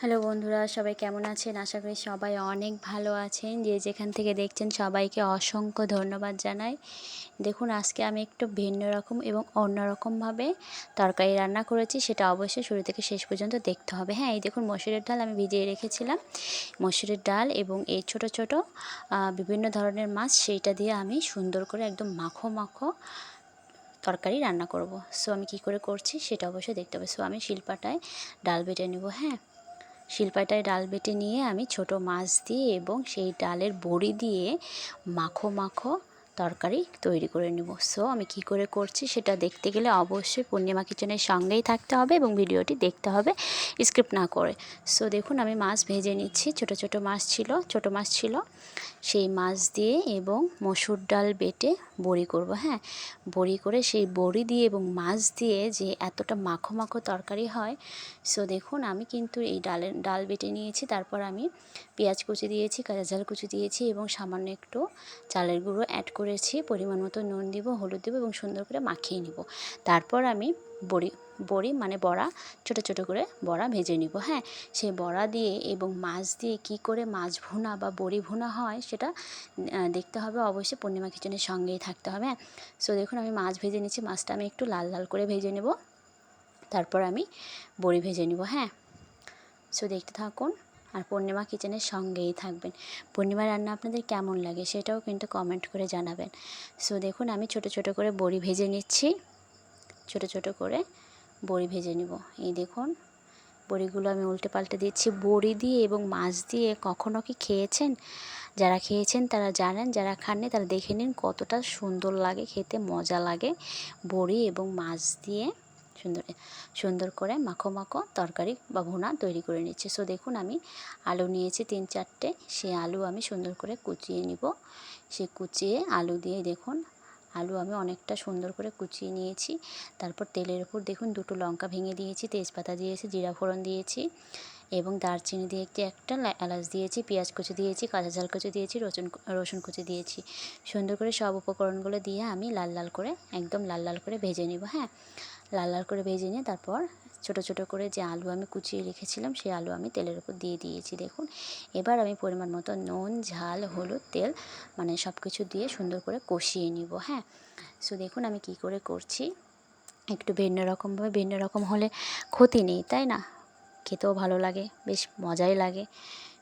Hello বন্ধুরা, সবাই কেমন আছেন? আশা করি সবাই অনেক ভালো আছেন। যে যেখান থেকে দেখছেন, সবাইকে অসংখ্য ধন্যবাদ জানাই। দেখুন, আজকে আমি একটু ভিন্ন রকম এবং অন্যরকমভাবে তরকারি রান্না করেছি। সেটা অবশ্যই শুরু থেকে শেষ পর্যন্ত দেখতে হবে। হ্যাঁ এই দেখুন, মসুরের ডাল আমি ভিজিয়ে রেখেছিলাম। মসুরের ডাল এবং এই ছোট ছোট বিভিন্ন ধরনের মাছ, সেইটা দিয়ে আমি সুন্দর করে একদম মাখো মাখো তরকারি রান্না করব। সো আমি কি করে করছি সেটা অবশ্যই দেখতে হবে। সো আমি শিলপাটায় ডাল বেটে নেব। হ্যাঁ শিলপাটায় ডাল বেটে নিয়ে আমি ছোট মাছ দিয়ে এবং সেই ডালের বড়ি দিয়ে মাখো মাখো তরকারি তৈরি করে নেব। সো আমি কি করে করছি সেটা দেখতে গেলে অবশ্যই পূর্ণিমা কিচেনের সঙ্গেই থাকতে হবে এবং ভিডিওটি দেখতে হবে স্ক্রিপ্ট না করে। সো দেখুন আমি মাছ ভেজে নিচ্ছি। ছোট ছোট মাছ ছিল, ছোট মাছ ছিল। সেই মাছ দিয়ে এবং মসুর ডাল বেটে বড়ি করব হ্যাঁ? বড়ি করে সেই বড়ি দিয়ে এবং মাছ দিয়ে যে এতটা মাখো মাখো তরকারি হয় সো দেখুন আমি কিন্তু এই ডালের ডাল বেটে নিয়েছি, তারপর আমি পেঁয়াজ কুচি দিয়েছি কাঁচা ঝাল কুচি দিয়েছি এবং সামান্য একটু চালের গুঁড়ো অ্যাড করেছি, পরিমাণ মতো নুন দিব, হলুদ দেবো এবং সুন্দর করে মাখিয়ে নিব। তারপর আমি বড়ি বড়ি মানে বড়া, ছোট ছোট করে বড়া ভেজে নিব হ্যাঁ? সেই বড়া দিয়ে এবং মাছ দিয়ে কি করে মাছ ভুনা বা বড়ি ভুনা হয় সেটা দেখতে হবে। অবশ্যই পূর্ণিমা কিচেনের সঙ্গেই থাকতে হবে হ্যাঁ? সো দেখুন আমি মাছ ভেজে নিচ্ছি মাছটা আমি একটু লাল লাল করে ভেজে নেব। তারপর আমি বড়ি ভেজে নিব হ্যাঁ? সো দেখতে থাকুন আর পূর্ণিমা কিচেনের সঙ্গেই থাকবেন। পূর্ণিমা রান্না আপনাদের কেমন লাগে সেটাও কিন্তু কমেন্ট করে জানাবেন। সো দেখুন আমি ছোট ছোট করে বড়ি ভেজে নিচ্ছি। ছোট ছোট করে বড়ি ভেজে নিব। এই দেখুন, বড়িগুলো আমি উল্টে পাল্টে দিচ্ছি। বড়ি দিয়ে এবং মাছ দিয়ে কখনো কি খেয়েছেন? যারা খেয়েছেন তারা জানেন, যারা খাননি তারা দেখে নিন কতটা সুন্দর লাগে, খেতে মজা লাগে বড়ি এবং মাছ দিয়ে সুন্দর সুন্দর করে মাখো মাখো তরকারি বা ভুনা তৈরি করে নিচ্ছি। সো দেখুন আমি আলু নিয়েছি, তিন চারটে। সে আলু আমি সুন্দর করে কুচিয়ে নিব। সে কুচিয়ে আলু দিয়ে দেখুন আলু আমি অনেকটা সুন্দর করে কুচিয়ে নিয়েছি। তারপর তেলের উপর দেখুন দুটো লঙ্কা ভেঙে দিয়েছি, তেজপাতা দিয়েছি, জিরা ফোড়ন দিয়েছি এবং দারচিনি দিয়ে একটি একটা এলাচ দিয়েছি, পেঁয়াজ কুচি দিয়েছি, কাঁচা ঝাল কুচি দিয়েছি, রসুন রসুন কুচি দিয়েছি। সুন্দর করে সব উপকরণগুলো দিয়ে আমি লাল লাল করে, একদম লাল লাল করে ভেজে নেব হ্যাঁ? লাল লাল করে ভেজে নিয়ে তারপর ছোট ছোট করে যে আলু আমি কুচিয়ে রেখেছিলাম, সেই আলু আমি তেলের উপর দিয়ে দিয়েছি, দেখুন। এবার আমি পরিমাণ মতো নুন, ঝাল, হলুদ, তেল মানে সব কিছু দিয়ে সুন্দর করে কষিয়ে নিব হ্যাঁ? সো দেখুন আমি কি করে করছি। একটু ভিন্ন রকমভাবে ভিন্ন রকম হলে ক্ষতি নেই, তাই না? খেতেও ভালো লাগে, বেশ মজাই লাগে।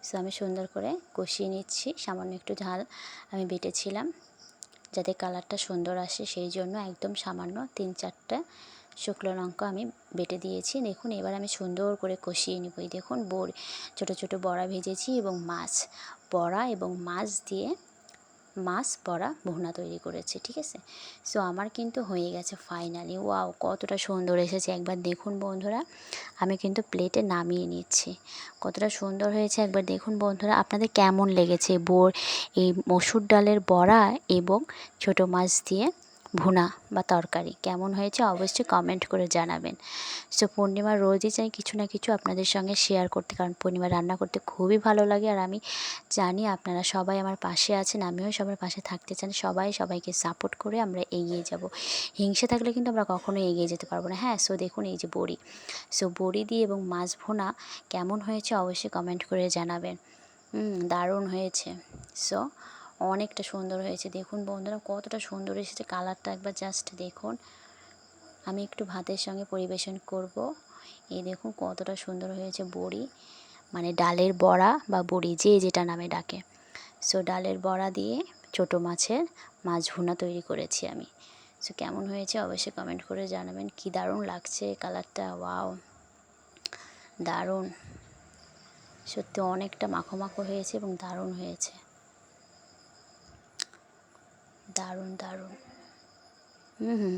সো আমি সুন্দর করে কষিয়ে নিচ্ছি, সামান্য একটু ঝাল আমি বেটেছিলাম, যাতে কালারটা সুন্দর আসে, সেই জন্য একদম সামান্য তিন, চারটা শুকনো লঙ্কা আমি বেটে দিয়েছি। দেখুন, এবার আমি সুন্দর করে কষিয়ে নিব। দেখুন বড় ছোটো ছোটো বড়া ভেজেছি এবং মাছ বড়া এবং মাছ দিয়ে মাছ বড়া ভুনা তৈরি করেছে, ঠিক আছে? সো আমার কিন্তু হয়ে গেছে ফাইনালি ওয়াও কতটা সুন্দর এসেছে। একবার দেখুন বন্ধুরা, আমি কিন্তু প্লেটে নামিয়ে নিচ্ছি। কতটা সুন্দর হয়েছে। একবার দেখুন বন্ধুরা, আপনাদের কেমন লেগেছে বোর, এই মসুর ডালের বড়া এবং ছোটো মাছ দিয়ে ভুনা বা তরকারি, কেমন হয়েছে অবশ্যই কমেন্ট করে জানাবেন। সো পূর্ণিমার রোজই চাই কিছু না কিছু আপনাদের সঙ্গে শেয়ার করতে, কারণ পূর্ণিমা রান্না করতে খুবই ভালো লাগে। আর আমি জানি আপনারা সবাই আমার পাশে আছেন, আমিও সবার পাশে থাকতে চান সবাই সবাইকে সাপোর্ট করে আমরা এগিয়ে যাব। হিংসে থাকলে কিন্তু আমরা কখনোই এগিয়ে যেতে পারব না। হ্যাঁ সো দেখুন এই যে বড়ি। সো বড়ি দিয়ে এবং মাছ ভোনা কেমন হয়েছে অবশ্যই কমেন্ট করে জানাবেন। দারুণ হয়েছে। সো অনেকটা সুন্দর হয়েছে। দেখুন বন্ধুরা, কতটা সুন্দর এসেছে কালারটা একবার জাস্ট দেখুন। আমি একটু ভাতের সঙ্গে পরিবেশন করব। এই দেখুন কতটা সুন্দর হয়েছে বড়ি মানে ডালের বড়া বা বড়ি, যে যেটা নামে ডাকে। সো ডালের বড়া দিয়ে ছোট মাছের মাছ ভুনা তৈরি করেছি আমি। সো কেমন হয়েছে অবশ্যই কমেন্ট করে জানাবেন। কি দারুণ লাগছে কালারটা ওয়াও দারুণ। সত্যি অনেকটা মাখো মাখো হয়েছে এবং দারুণ হয়েছে। দারুণ দারুণ। হুম হুম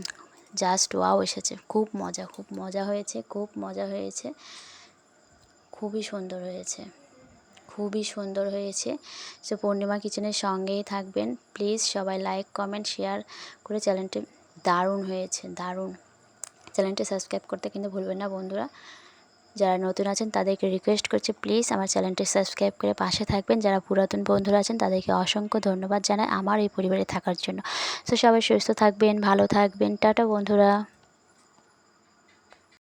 জাস্ট ওয়াও এসেছে। খুব মজা খুব মজা হয়েছে খুব মজা হয়েছে। খুবই সুন্দর হয়েছে। খুবই সুন্দর হয়েছে। সো পূর্ণিমা কিচেনের সঙ্গেই থাকবেন। প্লিজ সবাই লাইক কমেন্ট শেয়ার করে চ্যানেলটি দারুণ হয়েছে দারুণ। চ্যানেলটি সাবস্ক্রাইব করতে কিন্তু ভুলবেন না বন্ধুরা। যারা নতুন আছেন, তাদেরকে রিকোয়েস্ট করছি প্লিজ আমার চ্যানেলটি সাবস্ক্রাইব করে পাশে থাকবেন। যারা পুরাতন বন্ধুরা আছেন, তাদেরকে অসংখ্য ধন্যবাদ জানাই আমার এই পরিবারে থাকার জন্য। তো সবাই সুস্থ থাকবেন, ভালো থাকবেন। টাটা বন্ধুরা।